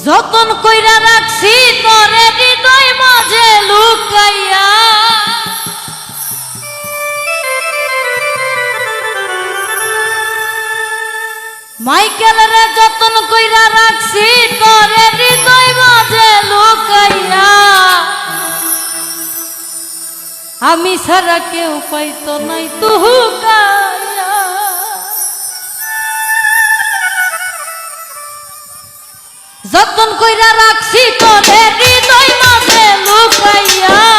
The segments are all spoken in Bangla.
যতন কইরা রাখছি, তরে হৃদয় মাঝে লুকাইয়া। মাইকেল রে যতন কইরা রাখছি, তরে হৃদয় মাঝে লুকাইয়া। আমি সারা কেউ পাইতো নাই তুহুকা যতন কইরা রাখছি তোদের হৃদয় মাঝে লুকাইয়া।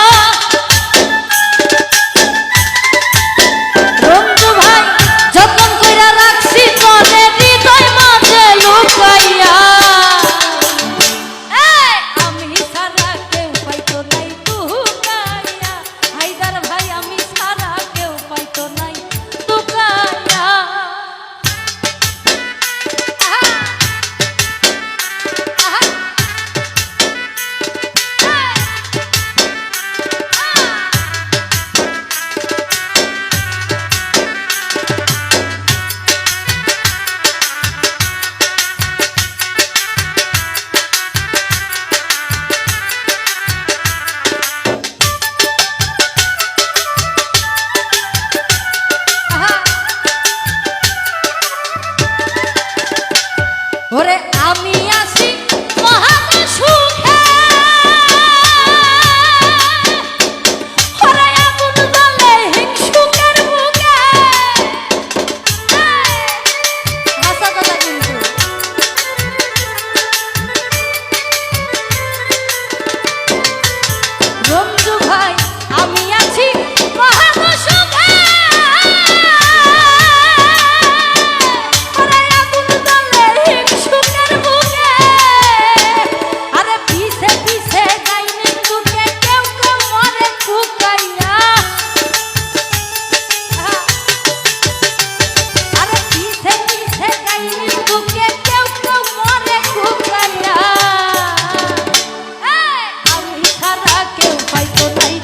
no